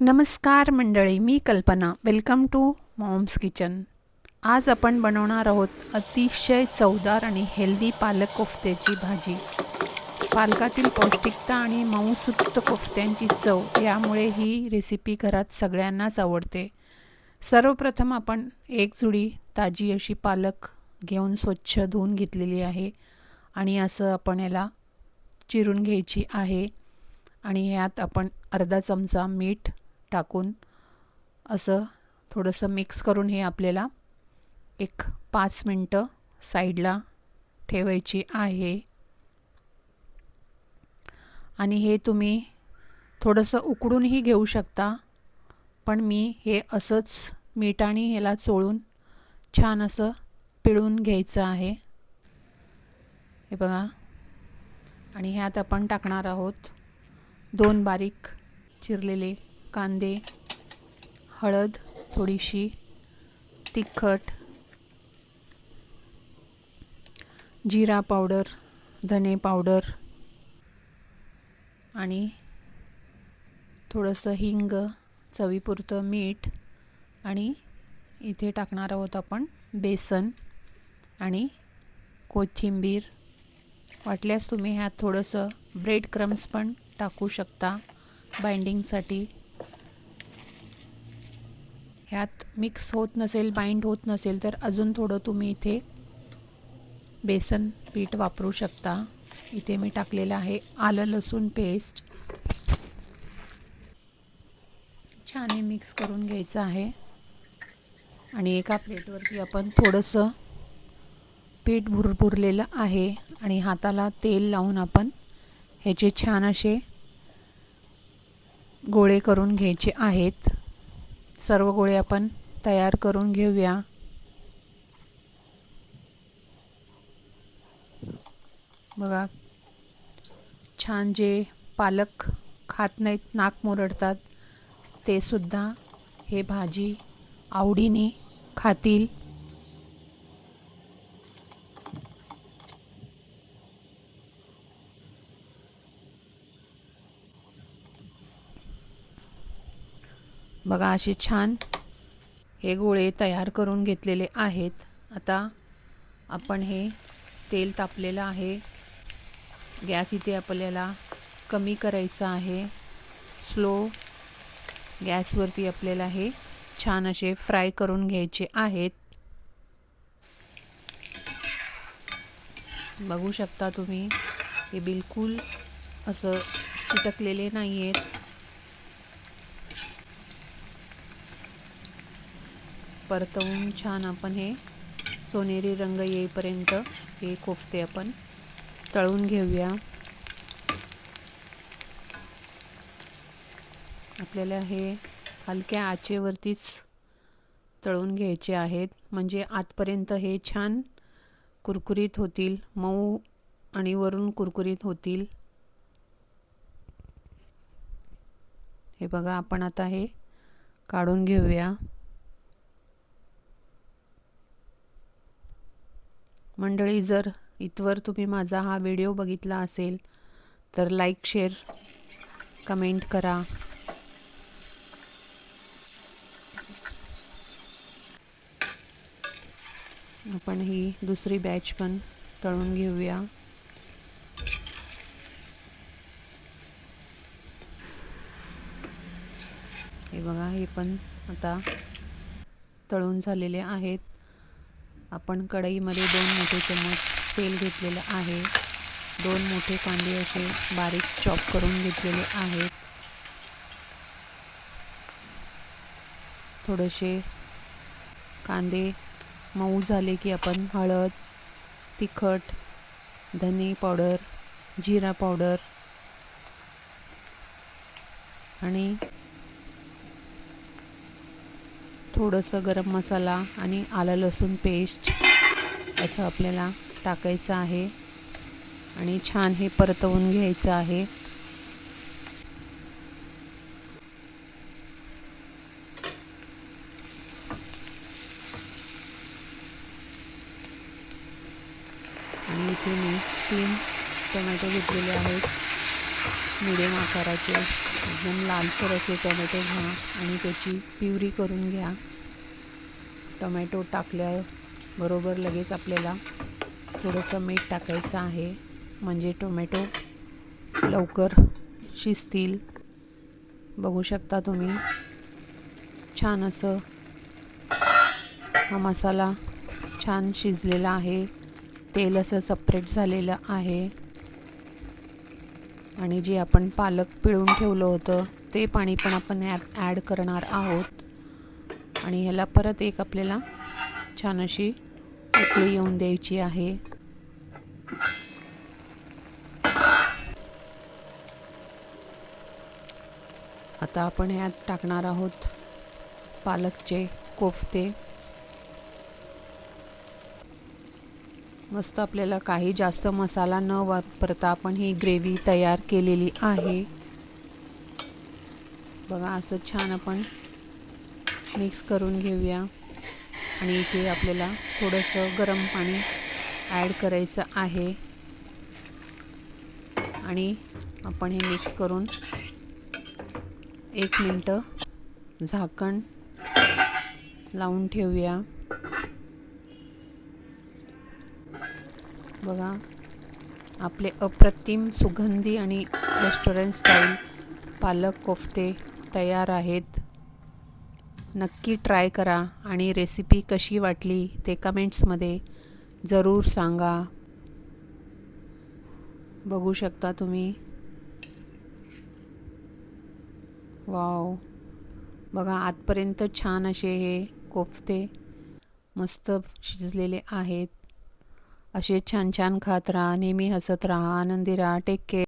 नमस्कार मंडळी मी कल्पना. वेलकम टू मॉम्स किचन आज आपण बनवणार आहोत अतिशय चवदार आणि हेल्दी पालक कोफ्त्याची भाजी. पालकातील पौष्टिकता आणि मऊसुक्त कोफ्त्यांची चव यामुळे ही रेसिपी घरात सगळ्यांनाच आवडते. सर्वप्रथम आपण एक जुडी ताजी अशी पालक घेऊन स्वच्छ धुवून घेतलेली आहे आणि असं आपण याला चिरून घ्यायची आहे. आणि यात आपण अर्धा चमचा मीठ टाकून असं थोडंसं मिक्स करून हे आपल्याला एक पाच मिनटं साईडला ठेवायची आहे. आणि हे तुम्ही थोडंसं उकडूनही घेऊ शकता पण मी हे असंच मिठाने ह्याला चोळून छान असं पिळून घ्यायचं आहे. हे बघा. आणि ह्यात आपण टाकणार आहोत दोन बारीक चिरलेले कांदे हळद थोडीशी तिखट जिरा पावडर धने पावडर आणि थोडंसं हिंग चवीपुरतं मीठ आणि इथे टाकणार आहोत आपण बेसन आणि कोथिंबीर. वाटल्यास तुम्ही ह्यात थोडंसं ब्रेड क्रम्स पण टाकू शकता बाइंडिंगसाठी ह्यात मिक्स होत नसेल बाइंड होत नसेल तर अजून थोडं तुम्ही इथे बेसन पीठ वापरू शकता. इथे मी टाकलेलं आहे आलं लसूण पेस्ट छान हे मिक्स करून घ्यायचं आहे. आणि एका प्लेटवरती आपण थोडंसं पीठ भुरभुरलेलं आहे आणि हाताला तेल लावून आपण ह्याचे छान असे गोळे करून घ्यायचे आहेत. सर्व गोळे आपण तयार करून घेऊया. बघा छान जे पालक खात नाहीत नाक मुरडतात ते सुद्धा हे भाजी आवडीने खातील. बघा असे छान हे गोळे तयार करून घेतलेले आहेत. आता आपण हे तेल तापलेलं आहे. गॅस इथे आपल्याला कमी करायचं आहे. स्लो गॅसवरती आपल्याला हे छान असे फ्राय करून घ्यायचे आहेत. बघू शकता तुम्ही हे बिलकुल असं चिटकलेले नाही आहेत परतवून छान आपण हे सोनेरी रंग येईपर्यंत हे कोफते आपण तळून घेऊया. आपल्याला हे हलक्या आचेवरतीच तळून घ्यायचे आहेत. म्हणजे आतपर्यंत हे छान कुरकुरीत होतील. मऊ आणि वरून कुरकुरीत होतील. हे बघा आपण आता हे काढून घेऊया. मंडळी जर इथवर तुम्ही माझा हा व्हिडिओ बघितला असेल तर लाईक शेअर कमेंट करा. आपण ही दुसरी बॅच पण तळून घेऊया. हे बघा हे पण आता तळून झालेले आहेत. आपण कढईमध्ये दोन मोठे चम्मच तेल घेतलेलं आहे. दोन मोठे कांदे असे बारीक चॉप करून घेतलेले आहेत. थोडेसे कांदे मऊ झाले की आपण हळद तिखट धने पावडर जिरा पावडर आणि थोडंसं गरम मसाला आणि आलं लसूण पेस्ट असं आपल्याला टाकायचं आहे. आणि छान हे परतवून घ्यायचं आहे. आणि इथे मी तीन टोमॅटो घेतलेले आहेत. मिडियम आकाराचे. एकदम लालसर असे टोमॅटो घ्या आणि त्याची प्युरी करून घ्या. टोमॅटो टाकल्याबरोबर लगेच आपल्याला थोडंसं मीठ टाकायचं आहे. म्हणजे टोमॅटो लवकर शिजतील. बघू शकता तुम्ही. छान असं हा मसाला छान शिजलेला आहे. तेल असं सपरेट झालेलं आहे. आणि जे आपण पालक पिळून ठेवलं होतं ते पाणी पण आपण ॲप ॲड करणार आहोत. आणि ह्याला परत एक आपल्याला छान अशी उकळी येऊन द्यायची आहे. आता आपण ह्यात टाकणार आहोत पालकचे कोफते. मस्त आपल्याला काही जास्त मसाला न वापरता आपण ही ग्रेव्ही तयार केलेली आहे. बघा असं छान आपण मिक्स करून घेऊया. आणि इथे आपल्याला थोडंसं गरम पाणी ॲड करायचं आहे. आणि आपण हे मिक्स करून एक मिनटं झाकण लावून ठेवूया. बघा. आपले अप्रतिम सुगंधी आणि रेस्टॉरंट स्टाईल पालक कोफ्ते तयार आहेत. नक्की ट्राय करा आणि रेसिपी कशी वाटली ते कमेंट्समध्ये जरूर सांगा. बघू शकता तुम्ही. वाव बघा आतपर्यंत छान असे हे कोफ्ते मस्त शिजलेले आहेत. असे छान छान खात राहा नेहमी हसत राहा आनंदी राहा. Take care